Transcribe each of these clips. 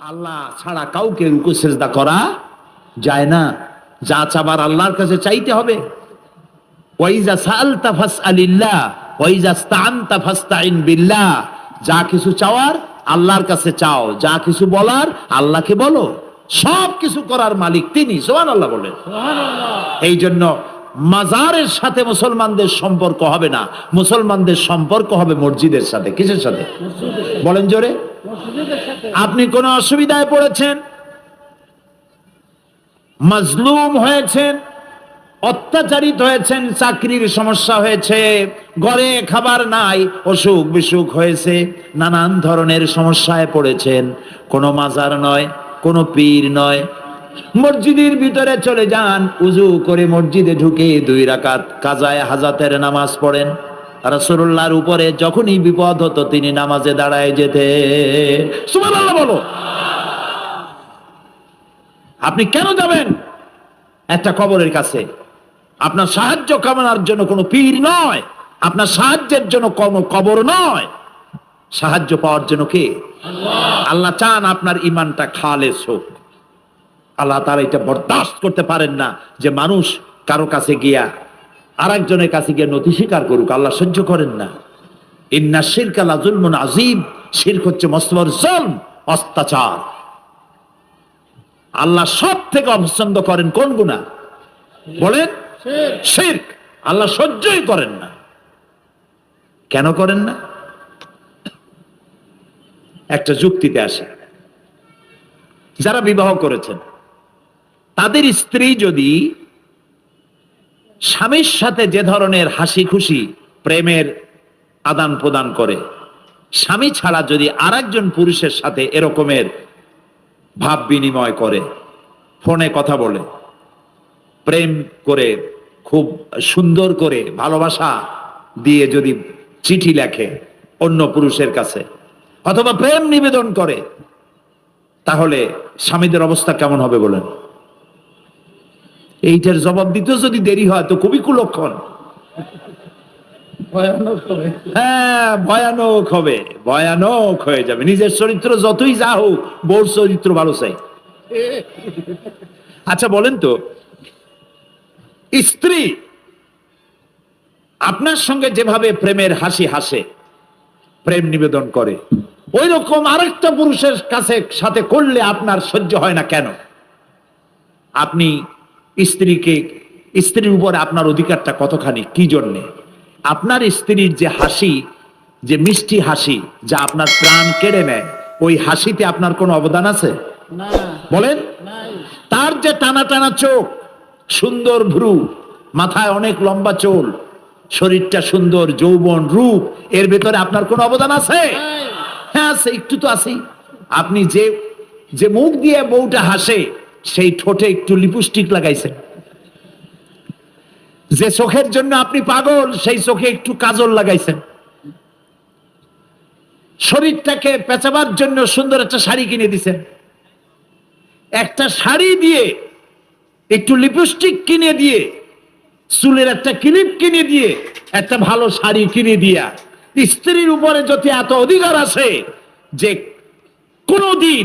আল্লাহ ছাড়া কাউকে রুকু সেজদা করা যায় না। যা চাবার আল্লাহর কাছে চাইতে হবে। ওয়াইজা সালতা ফাসআলিল্লাহ ওয়াইজা স্তানতা ফাস্তাইন বিল্লাহ। যা কিছু চাওয়ার আল্লাহর কাছে চাও যা কিছু বলার আল্লাহকে বলো। সব কিছু করার মালিক তিনি সোহান আল্লাহ বলেন এই জন্য মাজারের সাথে মুসলমানদের সম্পর্ক হবে না। মুসলমানদের সম্পর্ক হবে মসজিদের সাথে। কিসের সাথে। বলেন জোরে। আপনি কোন অসুবিধায় পড়েছেন? মাজলুম হয়েছেন, অত্যাচারিত হয়েছেন, চাকরির সমস্যা হয়েছে, ঘরে খাবার নাই, অসুখ বিসুখ হয়েছে, নানান ধরনের সমস্যায় পড়েছেন। কোনো মাজার নয়, কোনো পীর নয়। মসজিদের ভিতরে চলে যান, উজু করে মসজিদে ঢুকে দুই রাকাত কাজায় হাজাতের নামাজ পড়েন। রাসূলুল্লাহর উপরে যখনই বিপদ হতো তিনি নামাজে দাঁড়ায় যেতে সুবহানাল্লাহ বলো। আপনি কেন যাবেন? একটা কবরের কাছে। আপনার সাহায্য কামনার জন্য কোনো পীর নয়। আপনার সাহায্যের জন্য কোনো কবর নয়। সাহায্য পাওয়ার জন্য কে? আল্লাহ। চান আপনার ইমানটা খালেস হোক। আল্লাহ তারা এটা বরদাস্ত করতে পারেন না যে মানুষ কারও কাছে গিয়া আর একজনের কাছে গিয়ে নথি স্বীকার করুক, আল্লাহ সহ্য করেন না। ইন্না শিরক আলা জুলমুন আজিব শিরক হচ্ছে মস্তবর জলম, অত্যাচার। আল্লাহ সব থেকে অপছন্দ করেন কোন গুণা? বলেন, শিরক। আল্লাহ সহ্যই করেন না। কেন করেন না? একটা যুক্তিতে আসে। যারা বিবাহ করেছেন, তাদের স্ত্রী যদি স্বামীর সাথে যে ধরনের হাসি খুশি প্রেমের আদান প্রদান করে, স্বামী ছাড়া যদি আরেকজন পুরুষের সাথে এরকমের ভাব বিনিময় করে, ফোনে কথা বলে, প্রেম করে, খুব সুন্দর করে ভালোবাসা দিয়ে যদি চিঠি লেখে অন্য পুরুষের কাছে, অথবা প্রেম নিবেদন করে, তাহলে স্বামীদের অবস্থা কেমন হবে বলেন? এইটার জবাব দিতে যদি দেরি হয় তো খুবই কুলক্ষণ। ভয়ানক হবে। হ্যাঁ ভয়ানক হবে ভয়ানক হয়ে যাবে। নিজের চরিত্র যতই যা হোক বউর চরিত্র ভালো চাই। আচ্ছা বলেন তো স্ত্রী আপনার সঙ্গে যেভাবে প্রেমের হাসি হাসে প্রেম নিবেদন করে ওই রকম আরেকটা পুরুষের কাছে সাথে করলে আপনার সহ্য হয় না কেন? আপনি স্ত্রীকে স্ত্রীর উপরে আপনার অধিকারটা কতখানি? কি জন্যে? আপনার স্ত্রীর যে হাসি যে মিষ্টি হাসি যা আপনার প্রাণ কেড়ে নেয় ওই হাসিতে আপনার কোনো অবদান আছে? বলেন? তার যে টানা টানা চোখ সুন্দর ভ্রু মাথায় অনেক লম্বা চুল শরীরটা সুন্দর যৌবন রূপ এর ভেতরে আপনার কোনো অবদান আছে? হ্যাঁ আছে একটু তো আছেই। আপনি যে যে মুখ দিয়ে বউটা হাসে সেই ঠোঁটে একটু লিপস্টিক লাগাইছেন। যে চোখের জন্য আপনি পাগল, সেই চোখে একটু কাজল লাগাইছেন। শরীরটাকে পেঁচাবার জন্য সুন্দর একটা শাড়ি কিনে দিছেন। একটা শাড়ি দিয়ে একটু লিপস্টিক কিনে দিয়ে, চুলের একটা ক্লিপ কিনে দিয়ে, একটা ভালো শাড়ি কিনে দিয়া, স্ত্রীর উপরে যদি এত অধিকার আছে যে কোনদিন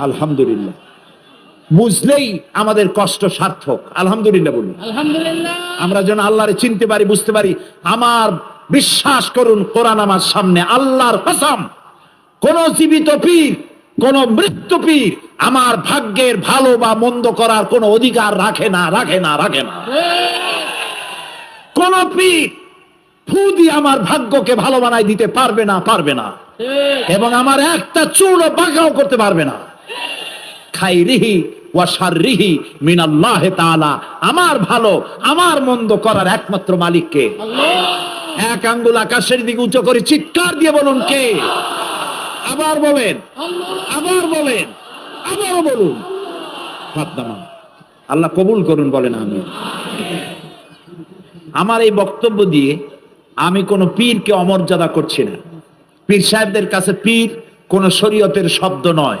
আলহামদুলিল্লাহ। বুঝলেই আমাদের কষ্ট সার্থক। আলহামদুলিল্লাহ বলুন। আলহামদুলিল্লাহ। আমরা যেন আল্লাহরে চিনতে পারি বুঝতে পারি আমার বিশ্বাস করুন কোরআন আমার সামনে আল্লাহর কসম কোন জীবিত পীর কোন মৃত্যু পীর আমার ভাগ্যের ভালো বা মন্দ করার কোনো অধিকার রাখে না রাখে না রাখে না। কোন পীর ফুদি আমার ভাগ্যকে ভালো বানাই দিতে পারবে না পারবে না। এবং আমার একটা চুলও বাঁকাও করতে পারবে না। খাইরিহি ওয়াশাররিহি মিনাল্লাহ তাআলা। আমার ভালো আমার মন্দ করার একমাত্র মালিক মালিককে এক আঙ্গুল আকাশের দিকে উঁচু করে চিৎকার দিয়ে বলুন কে? আবার বলেন আবার বলেন আবারও বলুন। হাত আল্লাহ কবুল করুন বলেন আমি আমার এই বক্তব্য দিয়ে আমি কোনো পীরকে অমর্যাদা করছি না। পীর সাহেবদের কাছে পীর কোন শরীয়তের শব্দ নয়।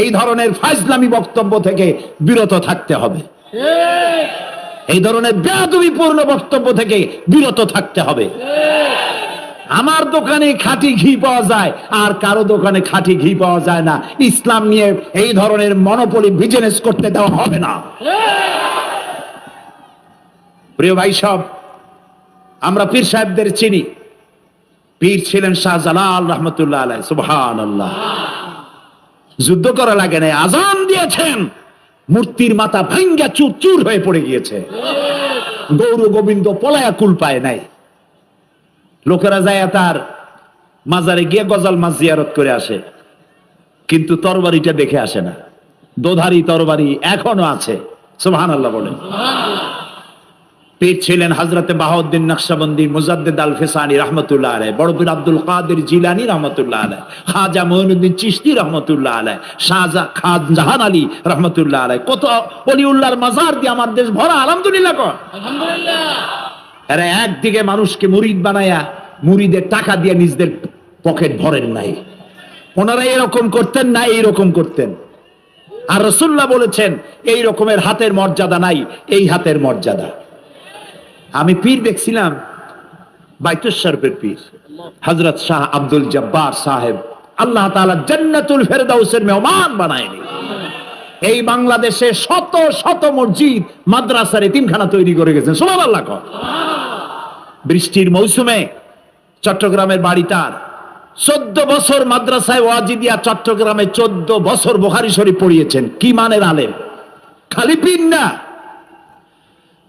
এই ধরনের ফাইজলামি বক্তব্য থেকে বিরত থাকতে হবে। এই ধরনের বেয়াদবিপূর্ণ বক্তব্য থেকে বিরত থাকতে হবে। আমার দোকানে খাঁটি ঘি পাওয়া যায়, আর কারও দোকানে খাঁটি ঘি পাওয়া যায় না। ইসলাম নিয়ে এই ধরনের মনোপলি বিজনেস করতে দেওয়া হবে না। প্রিয় ভাই সব আমরা পীর সাহেবদের চিনি। পীর ছিলেন শাহজালাল রহমতুল্লাহ আলাই সুবহান আল্লাহ যুদ্ধ করা লাগে না আজান দিয়েছেন। মূর্তির মাথা ভাঙ্গা চুর চুর হয়ে পড়ে গিয়েছে। গৌর গোবিন্দ পলায়া কুল পায় নাই। লোকেরা যায় তার মাজারে গিয়ে গজাল মাছ জিয়ারত করে আসে। কিন্তু তরবারিটা দেখে আসে না। দোধারি তরবারি এখনও আছে। সুবহান আল্লাহ বলেন। পীর ছিলেন হজরতে বাহাউদ্দিন নকশবন্দি মুজাদ্দিদ আল ফেসানি রহমতুল্লাহ আলাই বড় পীর আব্দুল কাদের জিলানি রহমতুল্লাহ আলাই খাজা মঈনুদ্দিন চিশতি রহমতুল্লাহ আলাই শাহজা খান জাহান আলী রহমতুল্লাহ আলাই কত অলিউল্লাহর মাজার দিয়ে আমার দেশ ভরা আলহামদুলিল্লাহ কর এরা একদিকে মানুষকে মুরিদ বানায়া মুরিদের টাকা দিয়ে নিজদের পকেট ভরেন নাই। ওনারা এরকম করতেন না এইরকম করতেন। আর রসুল্লাহ বলেছেন এই রকমের হাতের মর্যাদা নাই এই হাতের মর্যাদা। আমি পীর দেখছিলাম বাইতুশরফের পীর হজরত শাহ আব্দুল জব্বার সাহেব। আল্লাহ তাআলা জান্নাতুল ফেরদাউসের মেহমান বানায়নি। এই বাংলাদেশে শত শত মসজিদ, মাদ্রাসার এতিমখানা তৈরি করে গেছেন। সুবহানাল্লাহ কর। বৃষ্টির মৌসুমে চট্টগ্রামের বাড়ি তার। চোদ্দ বছর মাদ্রাসায় ওয়াজিদিয়া চট্টগ্রামে চোদ্দ বছর বোখারি শরীফ পড়িয়েছেন। কি মানের আলেম? খালি পীর না।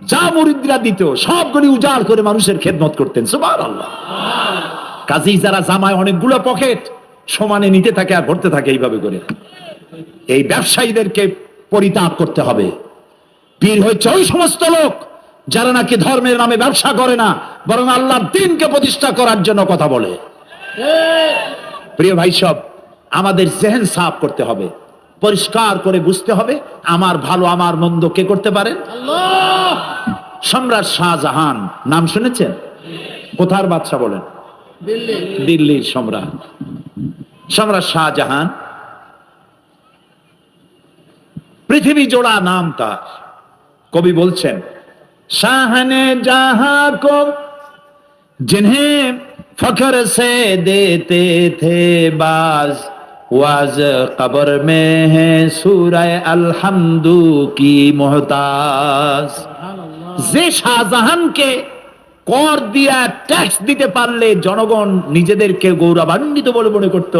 যা মুরিদরা দিত সবগুলি উজাড় করে মানুষের খেদমত করতেন সুবার আল্লাহ কাজেই যারা জামায় অনেকগুলো পকেট সমানে নিতে থাকে আর ভরতে থাকে এইভাবে করে। এই ব্যবসায়ীদেরকে পরিতাপ করতে হবে। পীর হচ্ছে ওই সমস্ত লোক যারা নাকি ধর্মের নামে ব্যবসা করে না বরং আল্লাহ দিনকে প্রতিষ্ঠা করার জন্য কথা বলে। প্রিয় ভাই সব আমাদের জেহেন সাফ করতে হবে। পরিষ্কার করে বুঝতে হবে আমার ভালো আমার মন্দ কে করতে পারেন সম্রাট শাহজাহান নাম শুনেছেন? কোথার বাচ্চা বলেন? দিল্লির সম্রাট। সম্রাট শাহজাহান পৃথিবী জোড়া নাম তার। কবি বলছেন শাহানে জাহা কব জিনহে ফখর সে দেতে থে বাজ वाज कब्र में है सूरह अलहमदू की मोहताज যে শাহজাহানকে কর দিয়া ট্যাক্স দিতে পারলে জনগণ নিজেদেরকে গৌরবান্বিত বলে মনে করত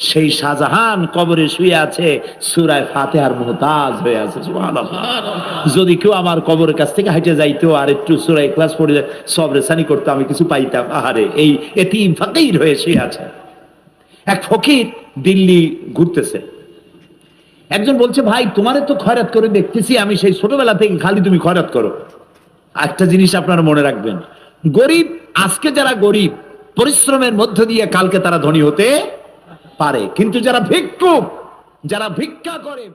সেই শাহজাহান কবরে শুয়ে আছে সুরায় ফাতেহার মোহতাজ হয়ে আছে সুবহানাল্লাহ। যদি কেউ আমার কবরের কাছ থেকে হাইটে যাইতো আর একটু সুরায় ক্লাস পড়ে সব রেসানি করতো আমি কিছু পাইতাম আহারে এই এতিম ফাকির হয়ে শুয়ে আছে এক ফকির দিল্লি ঘুরতেছে। একজন বলছে, ভাই, তোমারে তো খয়রাত করে দেখতেছি, আমি সেই ছোটবেলা থেকে খালি তুমি খয়রাত করো। একটা জিনিস আপনারা মনে রাখবেন, গরিব, আজকে যারা গরিব, পরিশ্রমের মধ্য দিয়ে কালকে তারা ধনী হতে পারে। কিন্তু যারা ভিক্ষুক, যারা ভিক্ষা করে